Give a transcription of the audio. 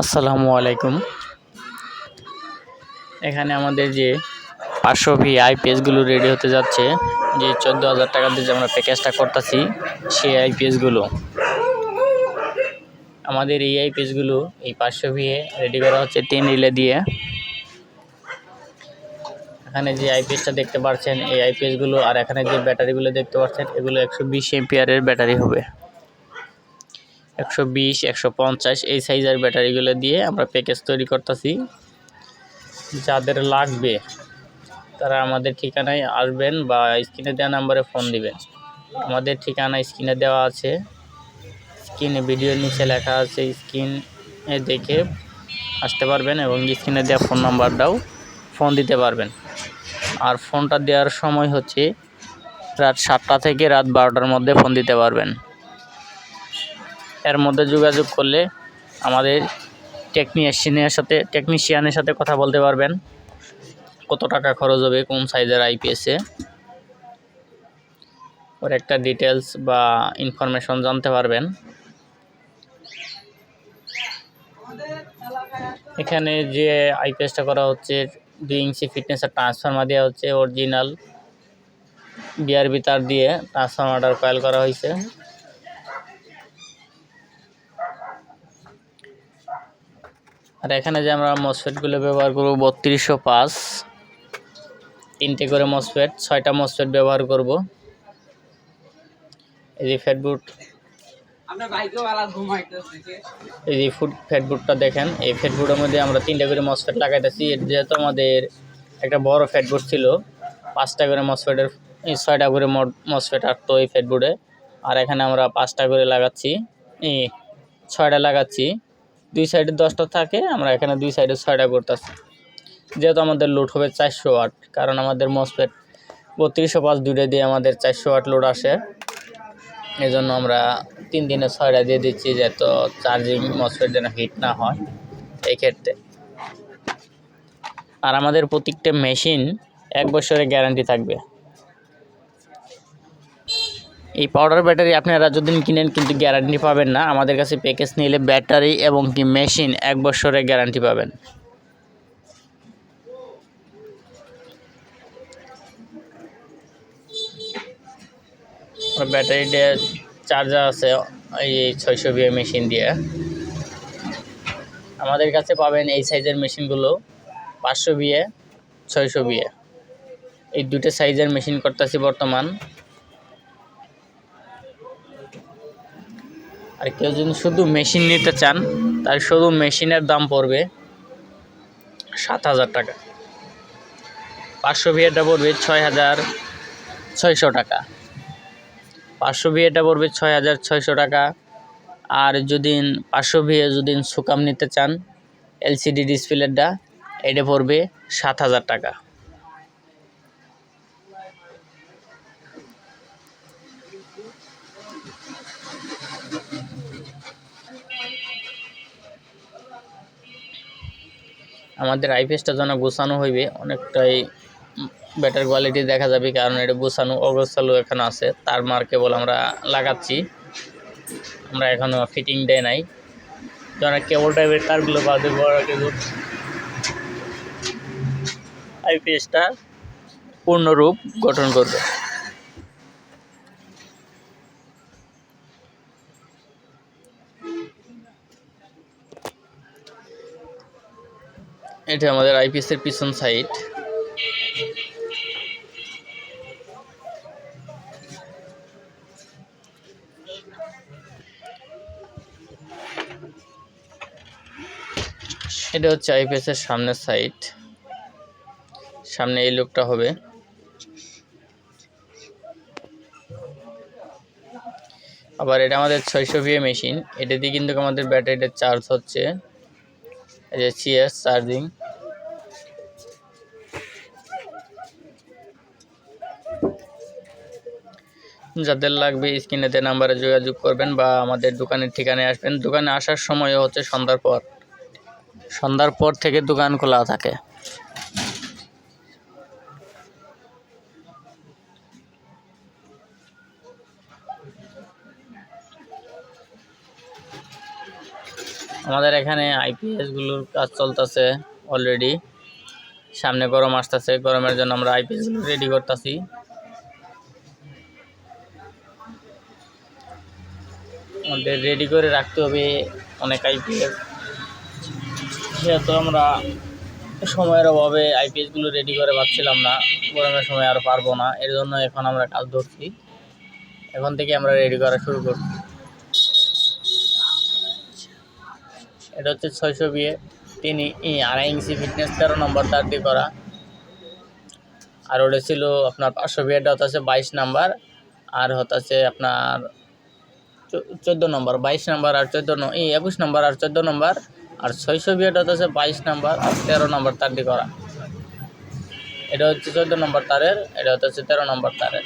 আসসালামু আলাইকুম। এখানে আমাদের যে পাঁচশো ভি আইপিএসগুলো রেডি হতে যাচ্ছে, যে চোদ্দ হাজার টাকা দিয়ে যে আমরা প্যাকেজটা করতেছি, সেই আইপিএসগুলো আমাদের এই আইপিএসগুলো এই পাঁচশো ভিএ রেডি করা হচ্ছে তিন রিলে দিয়ে। এখানে যে আইপিএসটা দেখতে পাচ্ছেন এই আইপিএসগুলো আর এখানে যে ব্যাটারিগুলো দেখতে পাচ্ছেন এগুলো একশো বিশ এমপিআরের ব্যাটারি হবে। একশো বিশ, একশো পঞ্চাশ এই সাইজের ব্যাটারিগুলো দিয়ে আমরা প্যাকেজ তৈরি করতেছি। যাদের লাগবে, তারা আমাদের ঠিকানায় আসবেন বা স্ক্রিনে দেওয়া নাম্বারে ফোন দিবেন। আমাদের ঠিকানা স্ক্রিনে দেওয়া আছে। স্ক্রিনে ভিডিওর নিচে লেখা আছে, স্ক্রিনে দেখে আসতে পারবেন এবং স্ক্রিনে দেওয়া ফোন নাম্বারটাও ফোন দিতে পারবেন। আর ফোনটা দেওয়ার সময় হচ্ছে রাত সাতটা থেকে রাত বারোটার মধ্যে ফোন দিতে পারবেন। এর মধ্যে যোগাযোগ করলে আমাদের টেকনিশিয়ানের সাথে টেকনিশিয়ানের সাথে কথা বলতে পারবেন। কত টাকা খরচ হবে, কোন সাইজের আইপিএসে ওর একটা ডিটেলস বা ইনফরমেশন জানতে পারবেন। এখানে যে আইপিএসটা করা হচ্ছে, দুই ইঞ্চি ফিটনেসের ট্রান্সফর্মার দেওয়া হচ্ছে অরিজিনাল বিআরবি তার দিয়ে ট্রান্সফর্মারটার কয়েল করা হয়েছে। আর এখানে যে আমরা মসফেটগুলো ব্যবহার করব বত্রিশশো পাঁচ। তিনটে করে মসফেট ছয়টা মসফেট ব্যবহার করব। এই যে ফ্যাটবুট এই যে ফুড ফ্যাটবুটটা দেখেন এই ফ্যাটবুটের মধ্যে আমরা তিনটে করে মসফেট লাগাইতেছি। এর যেহেতু আমাদের একটা বড় ফ্যাটবুট ছিল পাঁচটা করে মসফেটের এই ছয়টা করে মসফেট আটতো এই ফ্যাটবুটে আর এখানে আমরা পাঁচটা করে লাগাচ্ছি এই ছয়টা লাগাচ্ছি। দুই সাইডে দশটা থাকে, আমরা এখানে দুই সাইডে ছয়টা করতেছি যেহেতু আমাদের লোড হবে চারশো ওয়াট, কারণ আমাদের মসফেট বত্রিশশো পাঁচ দুইটা দিয়ে আমাদের চারশো ওয়াট লোড আসে। এই জন্য আমরা তিন দিনে ছয়টা দিয়ে দিচ্ছি যাতে চার্জিং মসফেট যেন হিট না হয় এই ক্ষেত্রে। আর আমাদের প্রত্যেকটা মেশিন এক বছরের গ্যারান্টি থাকবে। এই পাউডার ব্যাটারি আপনারা যদি কিনেন কিন্তু গ্যারান্টি পাবেন না। আমাদের কাছে প্যাকেজ নিলে ব্যাটারি এবং কি মেশিন এক বছরের গ্যারান্টি পাবেন। ব্যাটারিটা চার্জার আছে, এই ছয়শো বিএ মেশিন দিয়ে। আমাদের কাছে পাবেন এই সাইজের মেশিনগুলো পাঁচশো বিয়ে ছয়শো বিয়ে এই দুটো সাইজের মেশিন করতেছি বর্তমান। আর কেউ যদি শুধু মেশিন নিতে চান তাহলে শুধু মেশিনের দাম পড়বে সাত হাজার টাকা। পাঁচশো বিয়েটা পড়বে ছয় হাজার ছয়শো টাকা। পাঁচশো বিয়েটা পড়বে ছয় হাজার ছয়শো টাকা। আর যদি পাঁচশো বিয়ে যদি সুকাম নিতে চান এলসিডি ডিসপ্লেটা এটা পড়বে সাত হাজার টাকা। আমাদের আইপিএসটা যেন গোছানো হইবে, অনেকটাই বেটার কোয়ালিটি দেখা যাবে, কারণ এটা গোছানো অগোছালো এখানে আছে, তার মার কেবল আমরা লাগাচ্ছি। আমরা এখনও ফিটিং দেয় নাই। যারা কেবল টাইপের তারগুলো বাদে বড় আইপিএসটা পূর্ণরূপ গঠন করবে। এটা আমাদের আইপিএসের পিছন সাইড। এটা হচ্ছে আইপিএসের সামনের সাইড। সামনে এই লোকটা হবে। আবার এটা আমাদের ছয়শো ভিএ মেশিন। এটা দিয়ে কিন্তু আমাদের ব্যাটারিটা চার্জ হচ্ছে। এই যে সিএস চার্জিং যাদের লাগবে স্ক্রিনেতে নাম্বারে যোগাযোগ করবেন বা আমাদের দোকানের ঠিকানায় আসবেন। দোকানে আসার সময় হচ্ছে সন্ধ্যার পর। সন্ধ্যার পর থেকে দোকান খোলা থাকে। আমাদের এখানে আইপিএসগুলোর কাজ চলতেছে অলরেডি সামনে গরম আসতেছে। গরমের জন্য আমরা আইপিএসগুলো রেডি করতেছি। আমাদের রেডি করে রাখতে হবে অনেক আইপিএস যেহেতু আমরা সময়ের অভাবে আইপিএসগুলো রেডি করে পাচ্ছিলাম না, গরমের সময় আর পারব না, এর জন্য এখন আমরা কাজ ধরছি। এখন থেকে আমরা রেডি করা শুরু করছি। এটা হচ্ছে ছয়শো বিয়ে তিনি আড়াই ইঞ্চি ফিটনেস তেরো নম্বর তার দিয়ে করা। আর ওটা ছিল আপনার পাঁচশো বিয়েটা হচ্ছে বাইশ নাম্বার আর হচ্ছে আপনার চোদ্দ নম্বর, বাইশ নম্বর আর চোদ্দ এই একুশ নম্বর আর চোদ্দ নম্বর আর ছয়শো বিয়েটা হচ্ছে বাইশ নম্বর আর তেরো নম্বর তার দিয়ে করা এটা হচ্ছে চোদ্দ নম্বর তারের, এটা হচ্ছে তেরো নম্বর তারের।